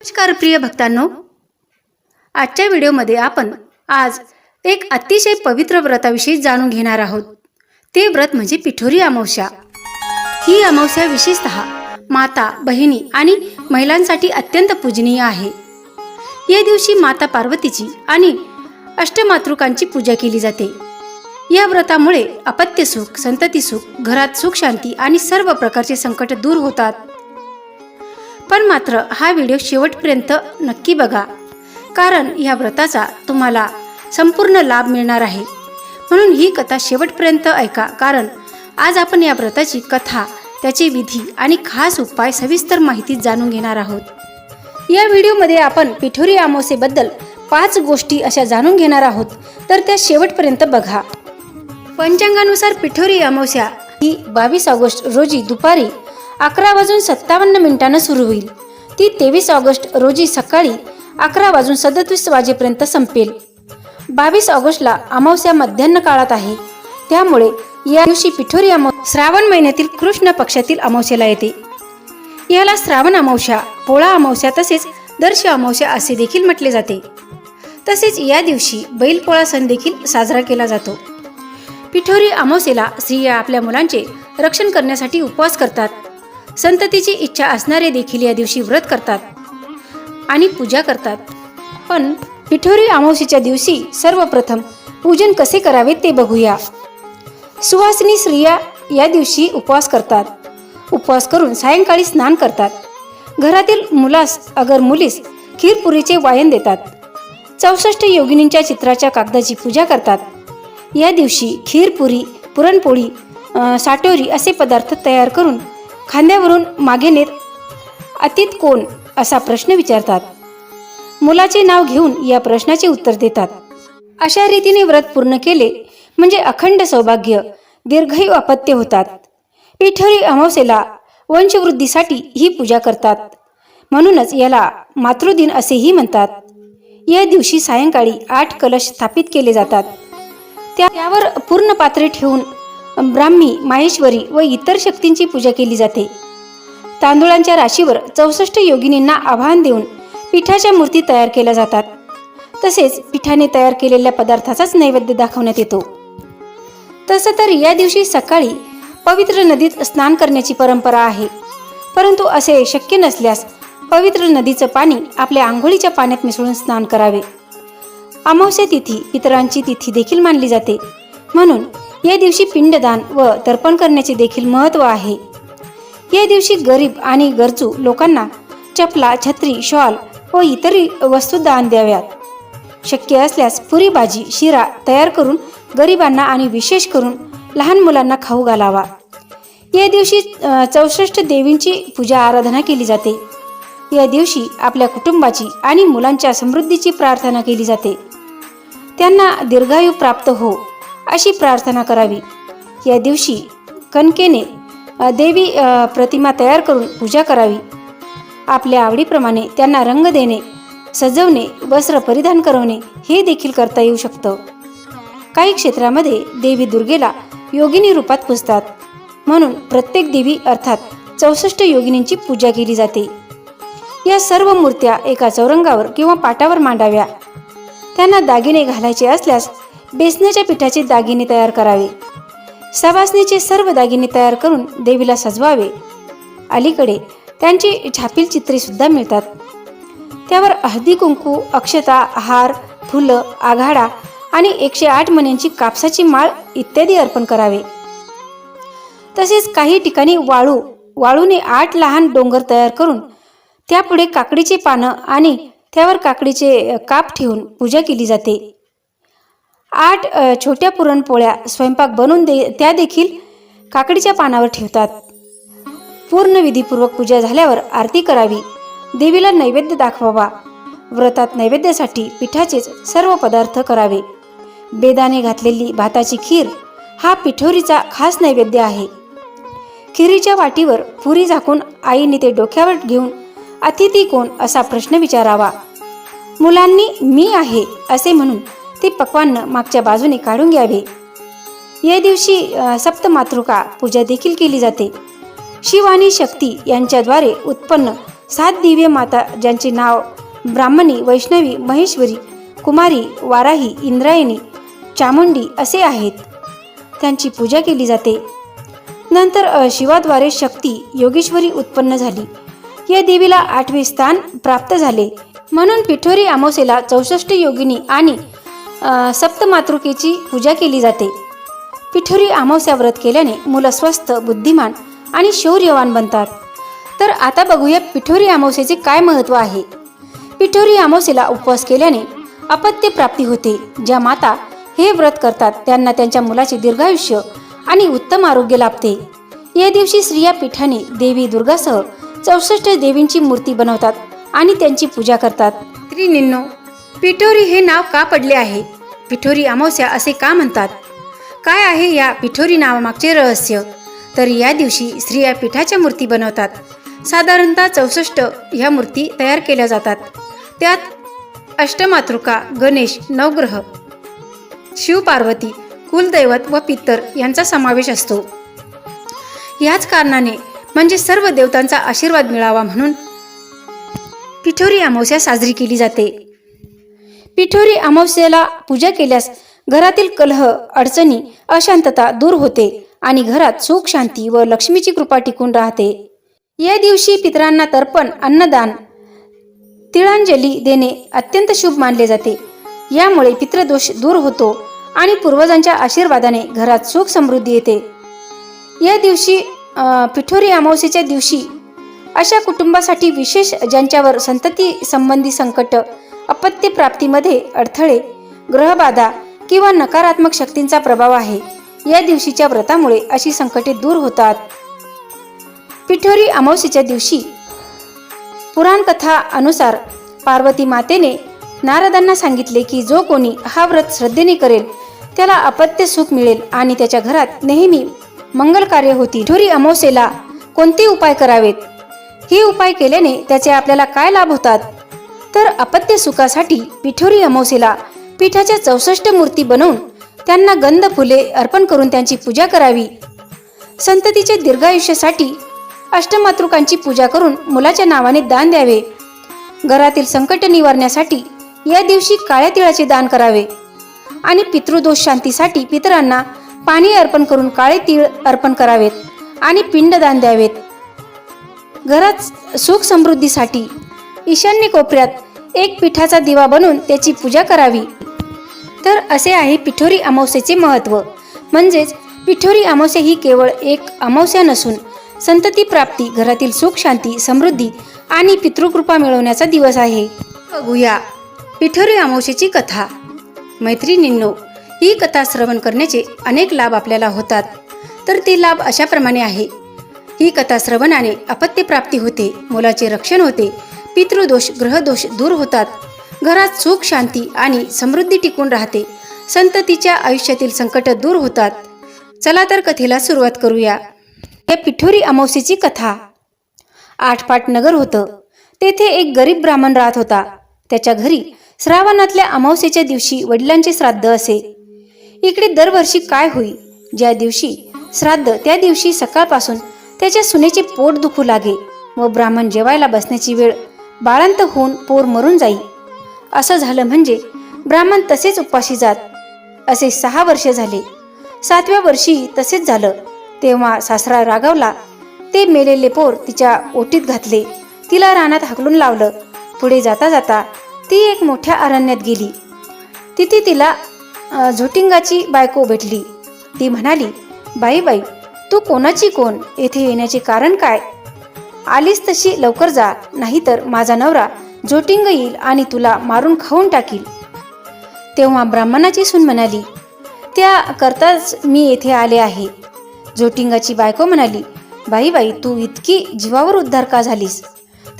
नमस्कार प्रिय भक्तांनो. आजच्या व्हिडिओमध्ये आपण आज एक अतिशय पवित्र व्रताविषयी जाणून घेणार आहोत. ते व्रत म्हणजे पिठोरी अमावस्या. ही अमावस्या विशेषत माता बहिणी आणि महिलांसाठी अत्यंत पूजनीय आहे. या दिवशी माता पार्वतीची आणि अष्टमातृकांची पूजा केली जाते. या व्रतामुळे अपत्य सुख संतती सुख घरात सुख शांती आणि सर्व प्रकारचे संकट दूर होतात. पण मात्र हा व्हिडिओ शेवटपर्यंत नक्की बघा. कारण या व्रताचा तुम्हाला संपूर्ण लाभ मिळणार आहे. म्हणून ही कथा शेवटपर्यंत ऐका. कारण आज आपण या व्रताची कथा त्याचे विधी आणि खास उपाय सविस्तर माहिती जाणून घेणार आहोत. या व्हिडिओमध्ये आपण पिठोरी अमावस्येबद्दल पाच गोष्टी अशा जाणून घेणार आहोत. तर त्या शेवटपर्यंत बघा. पंचांगानुसार पिठोरी अमावस्या ही बावीस ऑगस्ट रोजी दुपारी अकरा वाजून सत्तावन्न मिनिटानं सुरू होईल. ती तेवीस ऑगस्ट रोजी सकाळी अकरा वाजून सदतीस वाजेपर्यंत संपेल. बावीस ऑगस्टला अमावस्या मध्यान्ह काळात आहे. त्यामुळे या दिवशी पिठोरी अमाव श्रावण महिन्यातील कृष्ण पक्षातील अमावस्याला येते. याला श्रावण अमावस्या पोळा अमावस्या तसेच दर्श अमावस्या असे देखील म्हटले जाते. तसेच या दिवशी बैलपोळा सण देखील साजरा केला जातो. पिठोरी अमावस्येला स्त्रिया आपल्या मुलांचे रक्षण करण्यासाठी उपवास करतात. संततीची इच्छा असणारे देखील या दिवशी व्रत करतात आणि पूजा करतात. पण पिठोरी अमावशीच्या दिवशी सर्वप्रथम पूजन कसे करावे ते बघूया. सुवासिनी स्त्रिया या दिवशी उपवास करतात. उपवास करून सायंकाळी स्नान करतात. घरातील मुलास अगर मुलीस खीरपुरीचे वायन देतात. चौसष्ट योगिनींच्या चित्राच्या कागदाची पूजा करतात. या दिवशी खीरपुरी पुरणपोळी साटोरी असे पदार्थ तयार करून खांद्यावरून मागे नेत अतीत कोण? असा प्रश्न विचारतात. मुलाचे नाव घेऊन या प्रश्नाचे उत्तर देतात. अशा रीतीने व्रत पूर्ण केले म्हणजे अखंड सौभाग्य दीर्घायू अपत्य होतात. पिठोरी अमावस्येला वंशवृद्धीसाठी ही पूजा करतात. म्हणूनच याला मातृदिन असेही म्हणतात. या दिवशी सायंकाळी आठ कलश स्थापित केले जातात. त्या त्यावर पूर्ण पात्रे ठेवून ब्राह्मी माहेश्वरी व इतर शक्तींची पूजा केली जाते. तांदुळांच्या राशीवर चौसष्ट योगिनींना आव्हान देऊन पिठाच्या मूर्ती तयार केल्या जातात. तसेच पिठाने तयार केलेल्या पदार्थाचाच नैवेद्य दाखवण्यात येतो. तसं तर या दिवशी सकाळी पवित्र नदीत स्नान करण्याची परंपरा आहे. परंतु असे शक्य नसल्यास पवित्र नदीचं पाणी आपल्या आंघोळीच्या पाण्यात मिसळून स्नान करावे. अमावस्या तिथी पितरांची तिथी देखील मानली जाते. म्हणून या दिवशी पिंडदान व तर्पण करण्याचे देखील महत्त्व आहे. या दिवशी गरीब आणि गरजू लोकांना चपला छत्री शॉल व इतर वस्तू दान द्याव्यात. शक्य असल्यास पुरी भाजी शिरा तयार करून गरिबांना आणि विशेष करून लहान मुलांना खाऊ घालावा. या दिवशी चौसष्ट देवींची पूजा आराधना केली जाते. या दिवशी आपल्या कुटुंबाची आणि मुलांच्या समृद्धीची प्रार्थना केली जाते. त्यांना दीर्घायू प्राप्त हो. अशी प्रार्थना करावी. या दिवशी कणकेने देवी प्रतिमा तयार करून पूजा करावी. आपल्या आवडीप्रमाणे त्यांना रंग देणे सजवणे वस्त्र परिधान करवणे हे देखील करता येऊ शकतं. काही क्षेत्रामध्ये देवी दुर्गेला योगिनी रूपात पुजतात. म्हणून प्रत्येक देवी अर्थात चौसष्ट योगिनींची पूजा केली जाते. या सर्व मूर्त्या एका चौरंगावर किंवा पाटावर मांडाव्या. त्यांना दागिने घालायचे असल्यास बेसनाच्या पिठाचे दागिने तयार करावे. सवासणीचे सर्व दागिने तयार करून देवीला सजवावे. अलीकडे त्यांची छापील चित्रे सुद्धा मिळतात. त्यावर हळदी कुंकू अक्षता हार फुलं आघाडा आणि एकशे आठ मण्यांची कापसाची माळ इत्यादी अर्पण करावे. तसेच काही ठिकाणी वाळू वाळूने आठ लहान डोंगर तयार करून त्यापुढे काकडीचे पानं आणि त्यावर काकडीचे काप ठेवून पूजा केली जाते. आठ छोट्या पुरणपोळ्या स्वयंपाक बनवून दे त्या देखील काकडीच्या पानावर ठेवतात. पूर्ण विधीपूर्वक पूजा झाल्यावर आरती करावी. देवीला नैवेद्य दाखवावा. व्रतात नैवेद्यासाठी पिठाचेच सर्व पदार्थ करावे. बेदाने घातलेली भाताची खीर हा पिठोरीचा खास नैवेद्य आहे. खिरीच्या वाटीवर पुरी झाकून आईने ते डोक्यावर घेऊन अतिथी कोण? असा प्रश्न विचारावा. मुलांनी मी आहे असे म्हणून ते पक्वान्न मागच्या बाजूने काढून घ्यावे. या दिवशी सप्तमातृका पूजा देखील केली जाते. शिव आणि शक्ती यांच्याद्वारे उत्पन्न सात दिव्य माता ज्यांचे नाव ब्राह्मणी वैष्णवी महेश्वरी कुमारी वाराही इंद्रायणी चामुंडी असे आहेत. त्यांची पूजा केली जाते. नंतर शिवाद्वारे शक्ती योगेश्वरी उत्पन्न झाली. या देवीला आठवे स्थान प्राप्त झाले. म्हणून पिठोरी अमावस्येला चौसष्ट योगिनी आणि सप्तमातृकेची पूजा केली जाते. पिठोरी अमावस्या व्रत केल्याने मुलं स्वस्थ बुद्धिमान आणि शौर्यवान बनतात. तर आता बघूया पिठोरी अमावस्येचे काय महत्त्व आहे. पिठोरी अमावस्येला उपवास केल्याने अपत्य प्राप्ती होते ज्या माता हे व्रत करतात त्यांना त्यांच्या मुलाचे दीर्घायुष्य आणि उत्तम आरोग्य लाभते. या दिवशी स्त्रिया पीठाने देवी दुर्गासह चौसष्ट देवींची मूर्ती बनवतात आणि त्यांची पूजा करतात. त्रिनिन्नो पिठोरी हे नाव का पडले आहे? पिठोरी अमावस्या असे का म्हणतात? काय आहे या पिठोरी नावामागचे रहस्य? तर या दिवशी स्त्रिया पिठाच्या मूर्ती बनवतात. साधारणतः चौसष्ट ह्या मूर्ती तयार केल्या जातात. त्यात अष्टमातृका गणेश नवग्रह शिवपार्वती कुलदैवत व पित्तर यांचा समावेश असतो. याच कारणाने म्हणजे सर्व देवतांचा आशीर्वाद मिळावा म्हणून पिठोरी अमावस्या साजरी केली जाते. पिठोरी अमावस्येला पूजा केल्यास घरातील कलह अडचणी अशांतता दूर होते आणि घरात सुख शांती व लक्ष्मीची कृपा टिकून राहते. या दिवशी पितरांना तर्पण अन्नदान तिळांजली देणे अत्यंत शुभ मानले जाते. यामुळे पितृदोष दूर होतो आणि पूर्वजांच्या आशीर्वादाने घरात सुख समृद्धी येते. या दिवशी पिठोरी अमावस्येच्या दिवशी अशा कुटुंबासाठी विशेष ज्यांच्यावर संतती संबंधी संकट अपत्य प्राप्तीमध्ये अडथळे ग्रहबाधा किंवा नकारात्मक शक्तींचा प्रभाव आहे. या दिवशीच्या व्रतामुळे अशी संकटे दूर होतात. पिठोरी अमावस्येच्या दिवशी पुराणकथा अनुसार पार्वती मातेने नारदांना सांगितले की जो कोणी हा व्रत श्रद्धेने करेल त्याला अपत्य सुख मिळेल आणि त्याच्या घरात नेहमी मंगल कार्य होती. ठोरी अमावस्येला कोणते उपाय करावेत? हे उपाय केल्याने त्याचे आपल्याला काय लाभ होतात? तर अपत्य सुखासाठी पिठोरी अमावसेला पिठाच्या चौसष्ट मूर्ती बनवून त्यांना गंध फुले अर्पण करून त्यांची पूजा करावी. संततीच्या दीर्घायुष्यासाठी अष्टमातृकांची पूजा करून मुलाच्या नावाने दान द्यावे. घरातील संकट निवारण्यासाठी या दिवशी काळ्या तिळाचे दान करावे. आणि पितृदोष शांतीसाठी पितरांना पाणी अर्पण करून काळे तीळ अर्पण करावेत आणि पिंडदान द्यावेत. घरात सुख समृद्धीसाठी ईशान्य कोपऱ्यात एक पिठाचा दिवा बनवून त्याची पूजा करावी. तर असे आहे पिठोरी अमावस्येचे महत्त्व म्हणजेच पिठोरी अमावस्या ही केवळ एक अमावस्या नसून संतती प्राप्ती घरातील सुख शांती समृद्धी आणि पितृकृपा मिळवण्याचा दिवस आहे. बघूया. पिठोरी अमावस्येची कथा. मैत्रिणींनो ही कथा श्रवण करण्याचे अनेक लाभ आपल्याला होतात. तर ते लाभ अशाप्रमाणे आहे. ही कथा श्रवणाने अपत्य प्राप्ती होते मुलाचे रक्षण होते पितृदोष ग्रहदोष दूर होतात. घरात सुख शांती आणि समृद्धी टिकून राहते. संततीच्या आयुष्यातील संकट दूर होतात. चला तर कथेला सुरुवात करूया. या पिठोरी अमावस्येची कथा. आठपाट नगर होतं. तेथे एक गरीब ब्राह्मण राहत होता. त्याच्या घरी श्रावणातल्या अमावस्येच्या दिवशी वडिलांचे श्राद्ध असे. इकडे दरवर्षी काय होई? ज्या दिवशी श्राद्ध त्या दिवशी सकाळपासून त्याच्या सुनेचे पोट दुखू लागे. व ब्राह्मण जेवायला बसण्याची वेळ बाळंत होऊन पोर मरून जाई. असं झालं म्हणजे ब्राह्मण तसेच उपाशी जात. असे सहा वर्ष झाले. सातव्या वर्षी तसेच झालं. तेव्हा सासरा रागावला. ते मेलेले पोर तिच्या ओटीत घातले. तिला रानात हाकलून लावलं. पुढे जाता जाता ती एक मोठ्या अरण्यात गेली. तिथे तिला झोटिंगाची बायको भेटली. ती म्हणाली बाई बाई तू कोणाची कोण? येथे येण्याचे कारण काय? आलीस तशी लवकर जा नाहीतर माझा नवरा जोटिंग येईल आणि तुला मारून खाऊन टाकील. तेव्हा ब्राह्मणाची सून म्हणाली त्या करताच मी येथे आले आहे. जोटिंगाची बायको म्हणाली बाई बाई तू इतकी जीवावर उद्धार का झालीस?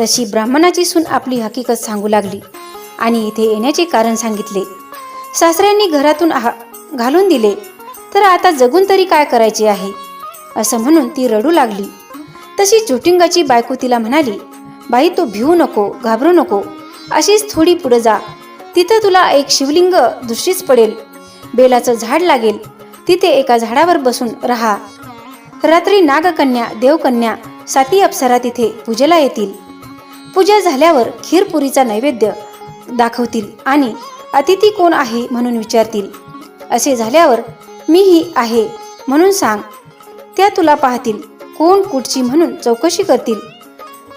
तशी ब्राह्मणाची सून आपली हकीकत सांगू लागली आणि इथे येण्याचे कारण सांगितले. सासऱ्यांनी घरातून आहा घालून दिले तर आता जगून तरी काय करायचे आहे? असं म्हणून ती रडू लागली. तशी जोटिंगाची बायको तिला म्हणाली बाई तू भिवू नको घाबरू नको अशीच थोडी पुढे जा. तिथं तुला एक शिवलिंग दृष्टीच पडेल. बेलाचं झाड लागेल. तिथे एका झाडावर बसून राहा. रात्री नागकन्या देवकन्या साती अप्सरा तिथे पूजेला येतील. पूजा झाल्यावर खीरपुरीचा नैवेद्य दाखवतील आणि अतिथी कोण आहे म्हणून विचारतील. असे झाल्यावर मीही आहे म्हणून सांग. त्या तुला पाहतील. कोण कुठची म्हणून चौकशी करतील?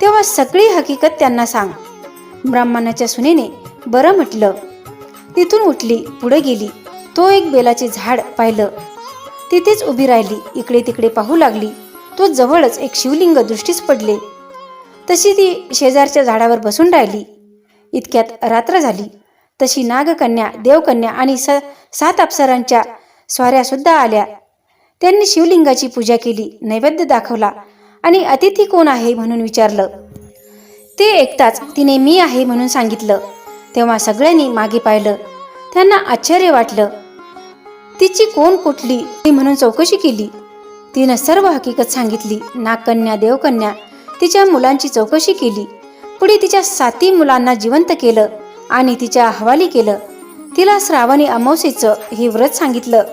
तेव्हा सगळी हकीकत त्यांना सांग. ब्राह्मणाच्या सुनेने बरं म्हटलं. तिथून उठली पुढे गेली. तो एक बेलाचे झाड पाहिलं. तिथेच उभी राहिली इकडे तिकडे पाहू लागली. तो जवळच एक शिवलिंग दृष्टीस पडले. तशी ती शेजारच्या झाडावर बसून राहिली. इतक्यात रात्र झाली. तशी नागकन्या देवकन्या आणि स सात अप्सरांच्या स्वाऱ्यासुद्धा आल्या. त्यांनी शिवलिंगाची पूजा केली नैवेद्य दाखवला आणि अतिथी कोण आहे? म्हणून विचारलं. ते ऐकताच तिने मी आहे म्हणून सांगितलं. तेव्हा सगळ्यांनी मागे पाहिलं. त्यांना आश्चर्य वाटलं. तिची कोण कुठली? ती म्हणून चौकशी केली. तिनं सर्व हकीकत सांगितली. नागकन्या देवकन्या तिच्या मुलांची चौकशी केली. पुढे तिच्या साती मुलांना जिवंत केलं आणि तिच्या हवाली केलं. तिला श्रावणी अमावस्येचं हे व्रत सांगितलं.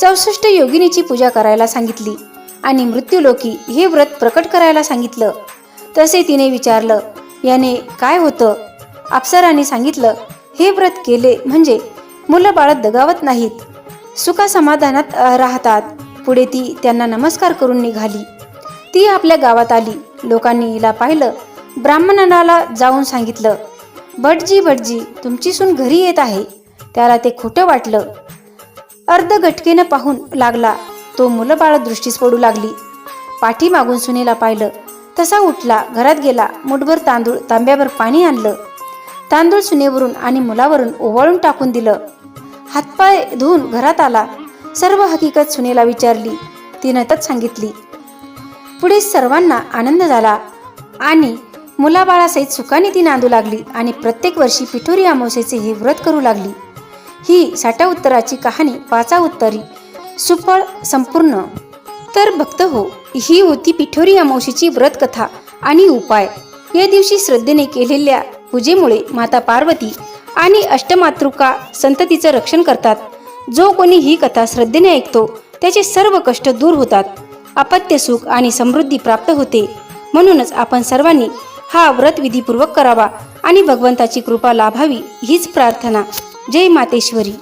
चौसष्ट योगिनीची पूजा करायला सांगितली आणि मृत्यूलोकी हे व्रत प्रकट करायला सांगितलं. तसे तिने विचारलं याने काय होतं? अप्सराने सांगितलं हे व्रत केले म्हणजे मुलं बाळत दगावत नाहीत. सुखासमाधानात राहतात. पुढे ती त्यांना नमस्कार करून निघाली. ती आपल्या गावात आली. लोकांनी हिला पाहिलं. ब्राह्मणाला जाऊन सांगितलं भटजी भटजी तुमची सून घरी येत आहे. त्याला ते खोटं वाटलं. अर्ध घटकेनं पाहून लागला. तो मुलं बाळ दृष्टीस पडू लागली. पाठीमागून सुनेला पाहिलं. तसा उठला घरात गेला मुठभर तांदूळ तांब्यावर पाणी आणलं. तांदूळ सुनेवरून आणि मुलावरून ओवाळून टाकून दिलं. हातपाय धुवून घरात आला. सर्व हकीकत सुनेला विचारली. तिनं तच सांगितली. पुढे सर्वांना आनंद झाला. आणि मुलाबाळासहित सुखाने ती नांदू लागली आणि प्रत्येक वर्षी पिठोरी अमावस्येचे हे व्रत करू लागली. ही साठा उत्तराची कहाणी पाचा उत्तरी सुफळ संपूर्ण. तर भक्त हो ही होती पिठोरी अमावशीची व्रत कथा आणि उपाय. या दिवशी श्रद्धेने केलेल्या पूजेमुळे माता पार्वती आणि अष्टमातृका संततीचं रक्षण करतात. जो कोणी ही कथा श्रद्धेने ऐकतो त्याचे सर्व कष्ट दूर होतात. अपत्य सुख आणि समृद्धी प्राप्त होते. म्हणूनच आपण सर्वांनी हा व्रत विधीपूर्वक करावा आणि भगवंताची कृपा लाभावी हीच प्रार्थना. जय मातेश्वरी.